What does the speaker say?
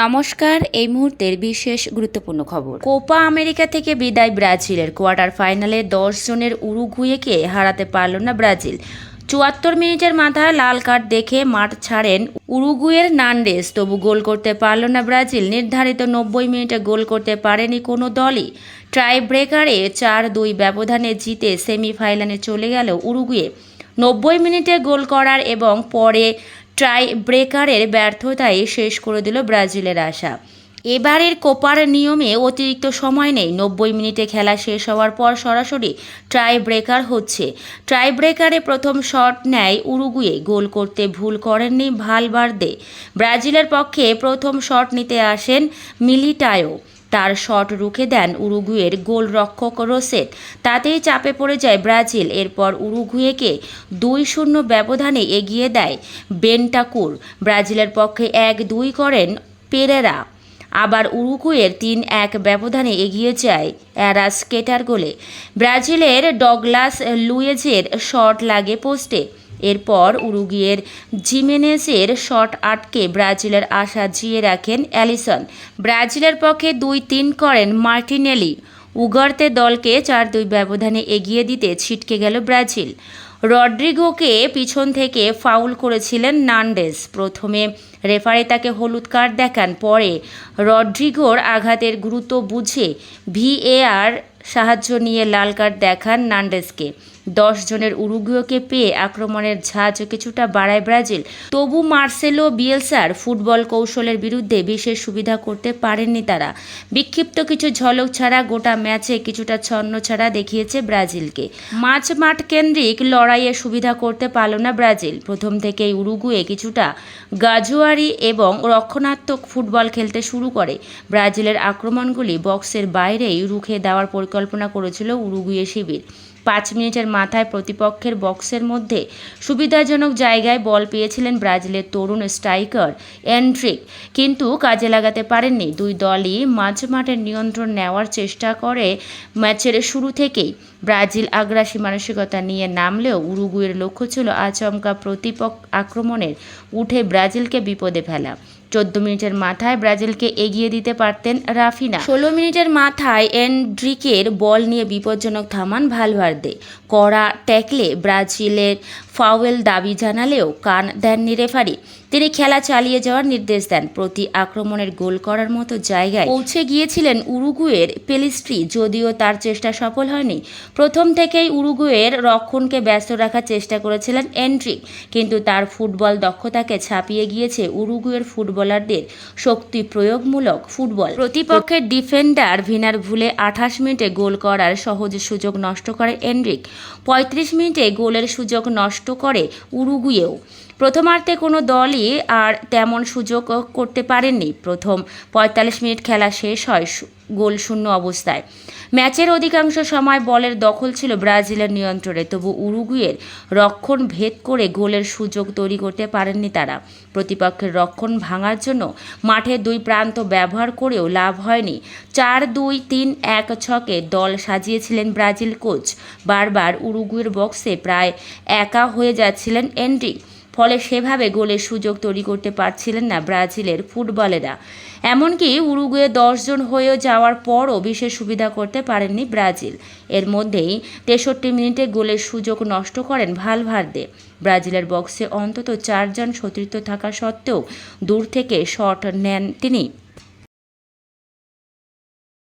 নমস্কার, এই মুহূর্তের বিশেষ গুরুত্বপূর্ণ খবর। কোপা আমেরিকা থেকে বিদায় ব্রাজিলের কোয়ার্টার ফাইনালে দশ জনের উরুগুয়েকে হারাতে পারল না ব্রাজিল। চুয়াত্তর মিনিটের মাথায় লাল কার্ড দেখে মাঠ ছাড়েন উরুগুয়ের নান্ডেস তবু গোল করতে পারল না ব্রাজিল। নির্ধারিত নব্বই মিনিটে গোল করতে পারেনি কোনো দলই। ট্রাই ব্রেকারে চার দুই ব্যবধানে জিতে সেমিফাইনালে চলে গেল উরুগুয়ে। নব্বই মিনিটে গোল করার এবং পরে ট্রাই ব্রেকারের ব্যর্থতায় শেষ করে দিল ব্রাজিলের আশা। এবারের কোপার নিয়মে অতিরিক্ত সময় নেই। নব্বই মিনিটে খেলা শেষ হওয়ার পর সরাসরি ট্রাই ব্রেকার হচ্ছে। ট্রাই ব্রেকারে প্রথম শট নেয় উরুগুয়ে। গোল করতে ভুল করেননি ভালবার্দে। ব্রাজিলের পক্ষে প্রথম শট নিতে আসেন মিলিটায়ো তার শট রুখে দেন উরুগুয়ের গোলরক্ষক রোসেট তাতেই চাপে পড়ে যায় ব্রাজিল। এরপর উরুগুয়েকে দুই শূন্য ব্যবধানে এগিয়ে দেয় বেন্টাকুর। ব্রাজিলের পক্ষে এক দুই করেন পেরেরা। আবার উরুগুয়ের তিন এক ব্যবধানে এগিয়ে যায় অ্যারাস কেটার গোলে ব্রাজিলের ডগলাস লুয়েজের শট লাগে পোস্টে। এরপর উরুগিয়ের জিমেনেসের শট আটকে ব্রাজিলের আশা জিয়ে রাখেন অ্যালিসন। ব্রাজিলের পক্ষে দুই তিন করেন মার্টিনেলি। উগারতে দলকে চার দুই ব্যবধানে এগিয়ে দিতে ছিটকে গেল ব্রাজিল। রড্রিগোকে পিছন থেকে ফাউল করেছিলেন নান্ডেস প্রথমে রেফারি তাকে হলুদ কার্ড দেখান, পরে রড্রিগোর আঘাতের গুরুত্ব বুঝে ভিএআর সাহায্য নিয়ে লাল কার্ড দেখান নান্ডেসকে দশ জনের উরুগুয়োকে পেয়ে আক্রমণের ঝাঁজ কিছুটা বাড়ায় ব্রাজিল। তবু মার্সেলো বিয়েলসার ফুটবল কৌশলের বিরুদ্ধে বিশেষ সুবিধা করতে পারেননি তারা। বিক্ষিপ্ত কিছু ঝলক ছাড়া গোটা ম্যাচে কিছুটা ছন্ন ছাড়া দেখিয়েছে ব্রাজিলকে। মাঝ মাঠ কেন্দ্রিক লড়াইয়ে সুবিধা করতে পারল না ব্রাজিল। প্রথম থেকেই উরুগুয়ে কিছুটা গাজুয়ারি এবং রক্ষণাত্মক ফুটবল খেলতে শুরু করে। ব্রাজিলের আক্রমণগুলি বক্সের বাইরেই রুখে দেওয়ার পরিকল্পনা করেছিল উরুগুয়ে শিবির। পাঁচ মিনিটের মাথায় প্রতিপক্ষের বক্সের মধ্যে সুবিধাজনক জায়গায় বল পেয়েছিলেন ব্রাজিলের তরুণ স্ট্রাইকার এন্ট্রিক কিন্তু কাজে লাগাতে পারেননি। দুই দলই মাঝ মাঠের নিয়ন্ত্রণ নেওয়ার চেষ্টা করে ম্যাচের শুরু থেকেই। ব্রাজিল আগ্রাসী মানসিকতা নিয়ে নামলেও উরুগুয়ের লক্ষ্য ছিল আচমকা প্রতিপক্ষ আক্রমণের, উঠে ব্রাজিলকে বিপদে ফেলা। চোদ্দ মিনিটের মাথায় ব্রাজিলকে এগিয়ে দিতে পারতেন রাফিনা। ষোলো মিনিটের মাথায় এন্ড্রিকের বল নিয়ে বিপজ্জনক থামান ভালভার্দে। কড়া ট্যাকলে ব্রাজিলের ফাউয়েল দাবি জানালেও কান দেননি রেফারি। তিনি খেলা চালিয়ে যাওয়ার নির্দেশ দেন। প্রতি আক্রমণের গোল করার মতো জায়গায় পৌঁছে গিয়েছিলেন উরুগুয়ের পেলিস্ট্রি, যদিও তার চেষ্টা সফল হয়নি। প্রথম থেকেই উরুগুয়ের রক্ষণকে ব্যস্ত রাখার চেষ্টা করেছিলেন এন্ট্রিক কিন্তু তার ফুটবল দক্ষতাকে ছাপিয়ে গিয়েছে উরুগুয়ের ফুটবলারদের শক্তি প্রয়োগমূলক ফুটবল। প্রতিপক্ষের ডিফেন্ডার ভিনার ভুলে আঠাশ মিনিটে গোল করার সহজ সুযোগ নষ্ট করে এন্ড্রিক পঁয়ত্রিশ মিনিটে গোলের সুযোগ নষ্ট করে উরুগুয়েও। প্রথমার্থে কোনো দলই আর তেমন সুযোগ করতে পারেননি। প্রথম পঁয়তাল্লিশ মিনিট খেলা শেষ হয় গোল শূন্য অবস্থায়। ম্যাচের অধিকাংশ সময় বলের দখল ছিল ব্রাজিলের নিয়ন্ত্রণে, তবু উরুগুয়ের রক্ষণ ভেদ করে গোলের সুযোগ তৈরি করতে পারেননি তারা। প্রতিপক্ষের রক্ষণ ভাঙার জন্য মাঠের দুই প্রান্ত ব্যবহার করেও লাভ হয়নি। চার দুই তিন এক ছকে দল সাজিয়েছিলেন ব্রাজিল কোচ। বারবার উরুগুয়ের বক্সে প্রায় একা হয়ে যাচ্ছিলেন এন্ড্রি। ফলে সেভাবে গোলের সুযোগ তৈরি করতে পারছিলেন না ব্রাজিলের ফুটবলেরা। এমনকি উরুগুয়ে দশজন হয়েও যাওয়ার পরও বিশেষ সুবিধা করতে পারেননি ব্রাজিল। এর মধ্যেই তেষট্টি মিনিটে গোলের সুযোগ নষ্ট করেন ভালভার্দে। ব্রাজিলের বক্সে অন্তত চারজন সতীর্থ থাকা সত্ত্বেও দূর থেকে শট নেন তিনি।